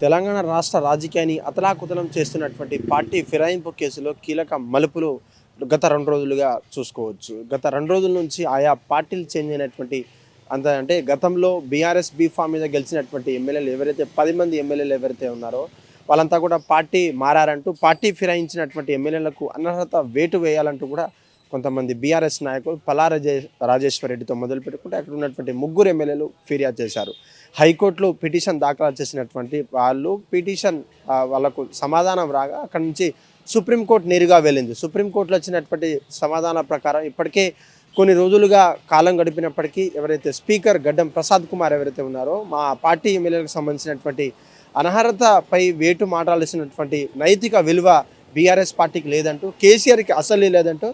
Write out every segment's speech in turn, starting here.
తెలంగాణ రాష్ట్ర రాజకీయాన్ని అతలాకుతలం చేస్తున్నటువంటి పార్టీ ఫిరాయింపు కేసులో కీలక మలుపులు గత రెండు రోజులుగా చూసుకోవచ్చు. గత రెండు రోజుల నుంచి ఆయా పార్టీలు చేంజ్ అయినటువంటి అంత అంటే గతంలో బీఆర్ఎస్ బీఫామ్ మీద గెలిచినటువంటి ఎమ్మెల్యేలు ఎవరైతే పది మంది ఎమ్మెల్యేలు ఎవరైతే ఉన్నారో వాళ్ళంతా కూడా పార్టీ మారారంటూ పార్టీ ఫిరాయించినటువంటి ఎమ్మెల్యేలకు అనర్హత వేటు వేయాలంటూ కూడా కొంతమంది బీఆర్ఎస్ నాయకులు పలా రాజే రాజేశ్వర రెడ్డితో మొదలు పెట్టుకుంటే అక్కడ ఉన్నటువంటి ముగ్గురు ఎమ్మెల్యేలు ఫిర్యాదు చేశారు. హైకోర్టులో పిటిషన్ దాఖలు చేసినటువంటి వాళ్ళు పిటిషన్ వాళ్ళకు సమాధానం రాగా అక్కడి నుంచి సుప్రీంకోర్టు నేరుగా వెళ్ళింది. సుప్రీంకోర్టులో వచ్చినటువంటి సమాధానం ప్రకారం ఇప్పటికే కొన్ని రోజులుగా కాలం గడిపినప్పటికీ ఎవరైతే స్పీకర్ గడ్డం ప్రసాద్ కుమార్ ఎవరైతే ఉన్నారో మా పార్టీ ఎమ్మెల్యేలకు సంబంధించినటువంటి అనర్హతపై వేటు మాట్లాడాల్సినటువంటి నైతిక విలువ బీఆర్ఎస్ పార్టీకి లేదంటూ కేసీఆర్కి అసలే లేదంటూ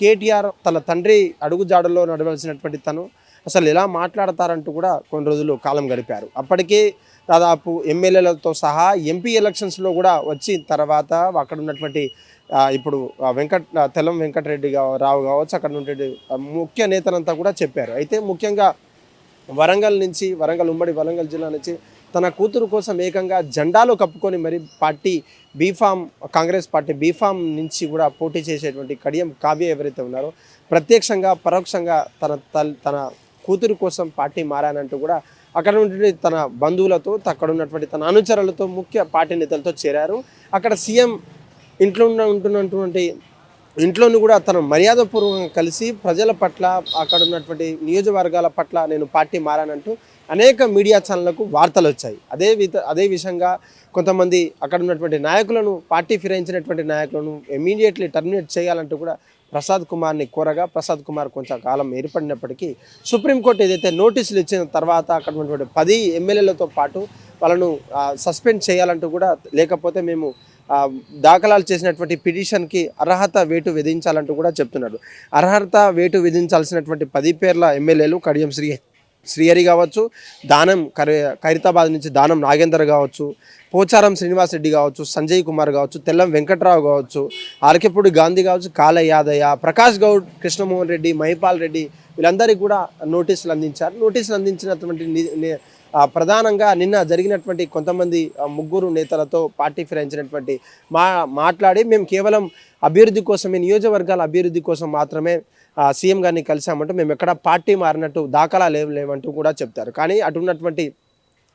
కేటీఆర్ తన తండ్రి అడుగుజాడల్లో నడవలసినటువంటి తను అసలు ఎలా మాట్లాడతారంటూ కూడా కొన్ని రోజులు కాలం గడిపారు. అప్పటికే దాదాపు ఎమ్మెల్యేలతో సహా ఎంపీ ఎలక్షన్స్లో కూడా వచ్చిన తర్వాత అక్కడ ఉన్నటువంటి ఇప్పుడు వెంకట్ తెలం తెల్లం వెంకటరెడ్డి రావు కావచ్చు అక్కడ ఉన్నటువంటి ముఖ్య నేతలంతా కూడా చెప్పారు. అయితే ముఖ్యంగా వరంగల్ నుంచి వరంగల్ ఉమ్మడి వరంగల్ జిల్లా నుంచి తన కూతురు కోసం ఏకంగా జెండాలు కప్పుకొని మరి party B form Congress party B form నుంచి కూడా పోటీ చేసేటువంటి కడియం కావ్య ఎవరైతే ఉన్నారో ప్రత్యక్షంగా పరోక్షంగా తన తల్ తన కూతురు కోసం పార్టీ మారానంటూ కూడా అక్కడ ఉన్నటువంటి తన బంధువులతో అక్కడ ఉన్నటువంటి తన అనుచరులతో ముఖ్య పార్టీ నేతలతో చేరారు. అక్కడ సీఎం ఇంట్లో ఉన్న ఉంటున్నటువంటి ఇంట్లోని కూడా తను మర్యాదపూర్వకంగా కలిసి ప్రజల పట్ల అక్కడ ఉన్నటువంటి నియోజకవర్గాల పట్ల నేను పార్టీ మారానంటూ అనేక మీడియా ఛానళ్ళకు వార్తలు వచ్చాయి. అదే విధ అదే విషయంగా కొంతమంది అక్కడ ఉన్నటువంటి నాయకులను పార్టీ ఫిరాయించినటువంటి నాయకులను ఇమీడియట్లీ టర్మినేట్ చేయాలంటూ కూడా ప్రసాద్ కుమార్ని కోరగా ప్రసాద్ కుమార్ కొంచెం కాలం ఏర్పడినప్పటికీ సుప్రీంకోర్టు ఏదైతే నోటీసులు ఇచ్చిన తర్వాత అక్కడ ఉన్నటువంటి పది ఎమ్మెల్యేలతో పాటు వాళ్ళను సస్పెండ్ చేయాలంటూ కూడా లేకపోతే మేము దాఖలాలు చేసినటువంటి పిటిషన్కి అర్హత వేటు విధించాలంటూ కూడా చెప్తున్నాడు అర్హత వేటు విధించాల్సినటువంటి పది పేర్ల ఎమ్మెల్యేలు కడియం శ్రీ శ్రీహరి కావచ్చు దానం కరి ఖైరతాబాద్ నుంచి దానం నాగేందర్ కావచ్చు పోచారం శ్రీనివాస్ రెడ్డి కావచ్చు సంజయ్ కుమార్ కావచ్చు తెల్లం వెంకట్రావు కావచ్చు ఆర్కెపూడి గాంధీ కావచ్చు కాల యాదయ్య ప్రకాష్ గౌడ్ కృష్ణమోహన్ రెడ్డి మహిపాల్ రెడ్డి వీళ్ళందరికీ కూడా నోటీసులు అందించారు. నోటీసులు అందించినటువంటి ని- ప్రధానంగా నిన్న జరిగినటువంటి కొంతమంది ముగ్గురు నేతలతో పార్టీ ఫిరాయించినటువంటి మా మాట్లాడి మేము కేవలం అభివృద్ధి కోసమే నియోజకవర్గాల అభివృద్ధి కోసం మాత్రమే సీఎం గారిని కలిసామంటూ మేము ఎక్కడ పార్టీ మారినట్టు దాఖలా లేవు లేవంటూ కూడా చెప్తారు. కానీ అటు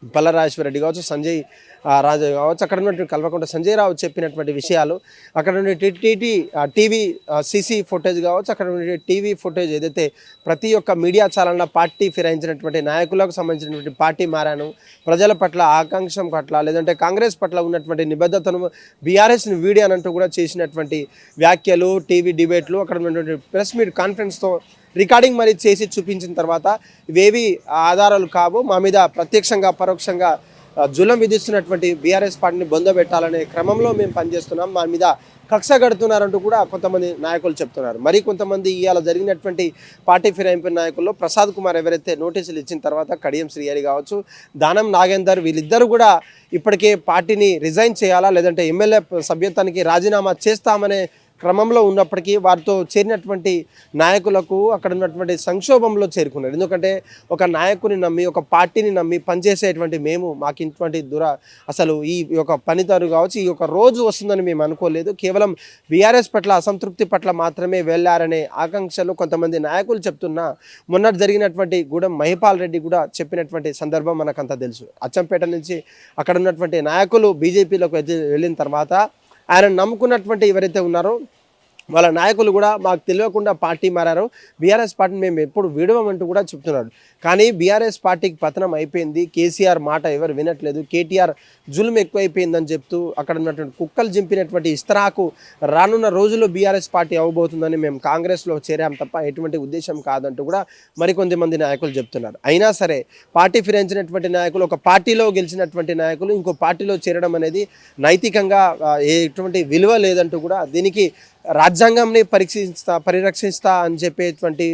ఉన్నటువంటి పల్లరాజేశ్వర రెడ్డి కావచ్చు సంజయ్ రాజు కావచ్చు అక్కడ ఉన్నటువంటి కల్వకుంట సంజయ్ రావు చెప్పినటువంటి విషయాలు అక్కడ నుండి టీటీ టీవీ సీసీ ఫుటేజ్ కావచ్చు అక్కడ నుండి టీవీ ఫుటేజ్ ఏదైతే ప్రతి ఒక్క మీడియా ఛానల్లో పార్టీ ఫిరాయించినటువంటి నాయకులకు సంబంధించినటువంటి పార్టీ మారాను ప్రజల పట్ల ఆకాంక్షం పట్ల లేదంటే కాంగ్రెస్ పట్ల ఉన్నటువంటి నిబద్ధతను బీఆర్ఎస్ని వీడియానంటూ కూడా చేసినటువంటి వ్యాఖ్యలు టీవీ డిబేట్లు అక్కడ ఉన్నటువంటి ప్రెస్ మీట్ కాన్ఫరెన్స్తో రికార్డింగ్ మరి చేసి చూపించిన తర్వాత ఇవేవి ఆధారాలు కావు. మా మీద ప్రత్యక్షంగా పరోక్షంగా జులం విధిస్తున్నటువంటి బీఆర్ఎస్ పార్టీని బొందబెట్టాలనే క్రమంలో మేము పనిచేస్తున్నాం. మా మీద కక్ష కడుతున్నారంటూ కూడా కొంతమంది నాయకులు చెప్తున్నారు. మరి కొంతమంది ఇవాళ జరిగినటువంటి పార్టీ ఫిరాయింపు నాయకుల్లో ప్రసాద్ కుమార్ ఎవరైతే నోటీసులు ఇచ్చిన తర్వాత కడియం శ్రీహరి కావచ్చు దానం నాగేందర్ వీళ్ళిద్దరూ కూడా ఇప్పటికే పార్టీని రిజైన్ చేయాలా లేదంటే ఎమ్మెల్యే సభ్యత్వానికి రాజీనామా చేస్తామనే క్రమంలో ఉన్నప్పటికీ వారితో చేరినటువంటి నాయకులకు అక్కడ ఉన్నటువంటి సంక్షోభంలో చేరుకున్నారు. ఎందుకంటే ఒక నాయకుని నమ్మి ఒక పార్టీని నమ్మి పనిచేసేటువంటి మేము మాకు ఇటువంటి దుర అసలు ఈ యొక్క పనితరు కావచ్చు ఈ యొక్క రోజు వస్తుందని మేము అనుకోలేదు. కేవలం బీఆర్ఎస్ పట్ల అసంతృప్తి పట్ల మాత్రమే వెళ్ళారనే ఆకాంక్షలు కొంతమంది నాయకులు చెప్తున్నా మొన్నటి జరిగినటువంటి గూడెం మహిపాల్ రెడ్డి కూడా చెప్పినటువంటి సందర్భం మనకంతా తెలుసు. అచ్చంపేట నుంచి అక్కడ ఉన్నటువంటి నాయకులు బీజేపీలోకి వెళ్ళిన తర్వాత ఆయన నమ్ముకున్నటువంటి ఎవరైతే ఉన్నారో వాళ్ళ నాయకులు కూడా మాకు తెలియకుండా పార్టీ మారారు. బీఆర్ఎస్ పార్టీని మేము ఎప్పుడు విడవమంటూ కూడా చెప్తున్నారు. కానీ బీఆర్ఎస్ పార్టీకి పతనం అయిపోయింది. కేసీఆర్ మాట ఎవరు వినట్లేదు. కేటీఆర్ జులుం ఎక్కువైపోయిందని చెప్తూ అక్కడ ఉన్నటువంటి కుక్కలు జింపినటువంటి ఇస్తరాకు రానున్న రోజుల్లో బీఆర్ఎస్ పార్టీ అవ్వబోతుందని మేము కాంగ్రెస్లో చేరాం తప్ప ఎటువంటి ఉద్దేశం కాదంటూ కూడా మరికొంది మంది నాయకులు చెప్తున్నారు. అయినా సరే పార్టీ ఫిరాయించినటువంటి నాయకులు ఒక పార్టీలో గెలిచినటువంటి నాయకులు ఇంకో పార్టీలో చేరడం అనేది నైతికంగా ఎటువంటి విలువ లేదంటూ కూడా దీనికి రాజ్యాంగంని పరీక్షిస్తా పరిరక్షిస్తా అని చెప్పేటువంటి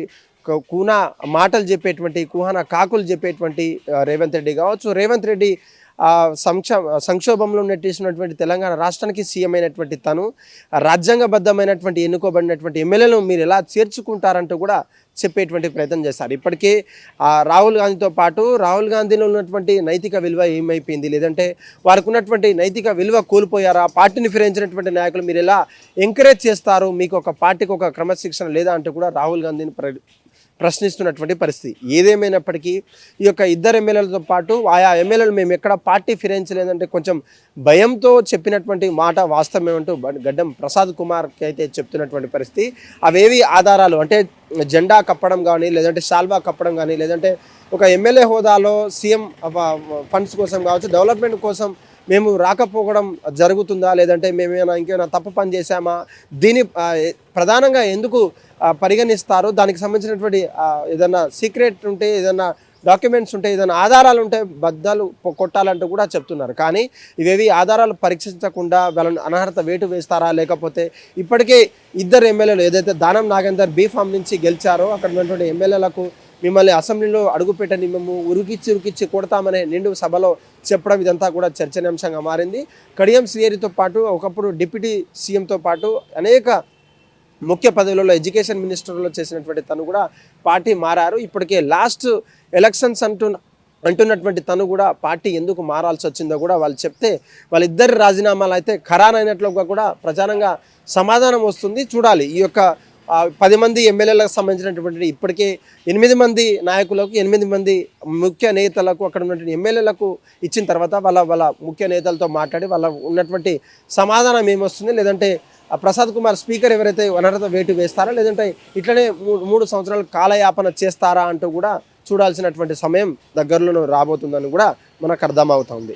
కూన మాటలు చెప్పేటువంటి కుహన కాకులు చెప్పేటువంటి రేవంత్ రెడ్డి కావచ్చు. రేవంత్ రెడ్డి ఆ, సంక్ష సంక్షోభంలో నెట్టేసినటువంటి తెలంగాణ రాష్ట్రానికి సీఎం అయినటువంటి తను రాజ్యాంగబద్ధమైనటువంటి ఎన్నుకోబడినటువంటి ఎమ్మెల్యేలను మీరు ఎలా చేర్చుకుంటారంటూ కూడా చెప్పేటువంటి ప్రయత్నం చేస్తారు. ఇప్పటికే ఆ రాహుల్ గాంధీతో పాటు రాహుల్ గాంధీలో ఉన్నటువంటి నైతిక విలువ ఏమైపోయింది? లేదంటే వారికి ఉన్నటువంటి నైతిక విలువ కోల్పోయారా? పార్టీని ఫిరించినటువంటి నాయకులు మీరు ఎలా ఎంకరేజ్ చేస్తారు? మీకు ఒక పార్టీకి ఒక క్రమశిక్షణ లేదా అంటూ కూడా రాహుల్ గాంధీని ప్ర ప్రశ్నిస్తున్నటువంటి పరిస్థితి. ఏదేమైనప్పటికీ ఈ యొక్క ఇద్దరు ఎమ్మెల్యేలతో పాటు ఆయా ఎమ్మెల్యేలు మేము ఎక్కడ పార్టీ ఫిరాయించలేదంటే కొంచెం భయంతో చెప్పినటువంటి మాట వాస్తవం ఏమంటూ గడ్డం ప్రసాద్ కుమార్కి అయితే చెప్తున్నటువంటి పరిస్థితి. అవేవి ఆధారాలు అంటే జెండా కప్పడం కానీ లేదంటే శాల్వా కప్పడం కానీ లేదంటే ఒక ఎమ్మెల్యే హోదాలో సీఎం ఫండ్స్ కోసం కావచ్చు డెవలప్మెంట్ కోసం మేము రాకపోవడం జరుగుతుందా? లేదంటే మేమేమైనా ఇంకేమైనా తప్పు పని చేశామా? దీని ప్రధానంగా ఎందుకు పరిగణిస్తారు? దానికి సంబంధించినటువంటి ఏదైనా సీక్రెట్ ఉంటే ఏదైనా డాక్యుమెంట్స్ ఉంటే ఏదైనా ఆధారాలు ఉంటే బద్దలు కొట్టాలంటూ కూడా చెప్తున్నారు. కానీ ఇవేవి ఆధారాలు పరీక్షించకుండా వాళ్ళని అనర్హత వేటు వేస్తారా? లేకపోతే ఇప్పటికే ఇద్దరు ఎమ్మెల్యేలు ఏదైతే దానం నాగేందర్ బీ ఫామ్ నుంచి గెలిచారో అక్కడ ఉన్నటువంటి ఎమ్మెల్యేలకు మిమ్మల్ని అసెంబ్లీలో అడుగుపెట్టని మేము ఉరికిచ్చి ఉరికిచ్చి కొడతామనే నిండు సభలో చెప్పడం ఇదంతా కూడా చర్చనీయాంశంగా మారింది. కడియం శ్రీహరితో పాటు ఒకప్పుడు డిప్యూటీ సీఎంతో పాటు అనేక ముఖ్య పదవులలో ఎడ్యుకేషన్ మినిస్టర్లో చేసినటువంటి తను కూడా పార్టీ మారారు. ఇప్పటికే లాస్ట్ ఎలక్షన్స్ అంటూ అంటున్నటువంటి తను కూడా పార్టీ ఎందుకు మారాల్సి వచ్చిందో కూడా వాళ్ళు చెప్తే వాళ్ళిద్దరి రాజీనామాలు అయితే ఖరారైనట్లుగా కూడా ప్రచారంగా సమాధానం వస్తుంది. చూడాలి ఈ యొక్క పది మంది ఎమ్మెల్యేలకు సంబంధించినటువంటి ఇప్పటికే ఎనిమిది మంది నాయకులకు ఎనిమిది మంది ముఖ్య నేతలకు అక్కడ ఉన్నటువంటి ఎమ్మెల్యేలకు ఇచ్చిన తర్వాత వాళ్ళ వాళ్ళ ముఖ్య నేతలతో మాట్లాడి వాళ్ళ ఉన్నటువంటి సమాధానం ఏమొస్తుంది? లేదంటే ఆ ప్రసాద్ కుమార్ స్పీకర్ ఎవరైతే వనరత వేటు వేస్తారా? లేదంటే ఇట్లనే మూడు మూడు సంవత్సరాలు కాలయాపన చేస్తారా అంటూ కూడా చూడాల్సినటువంటి సమయం దగ్గరలో రాబోతుందని కూడా మనకు అర్థమవుతుంది.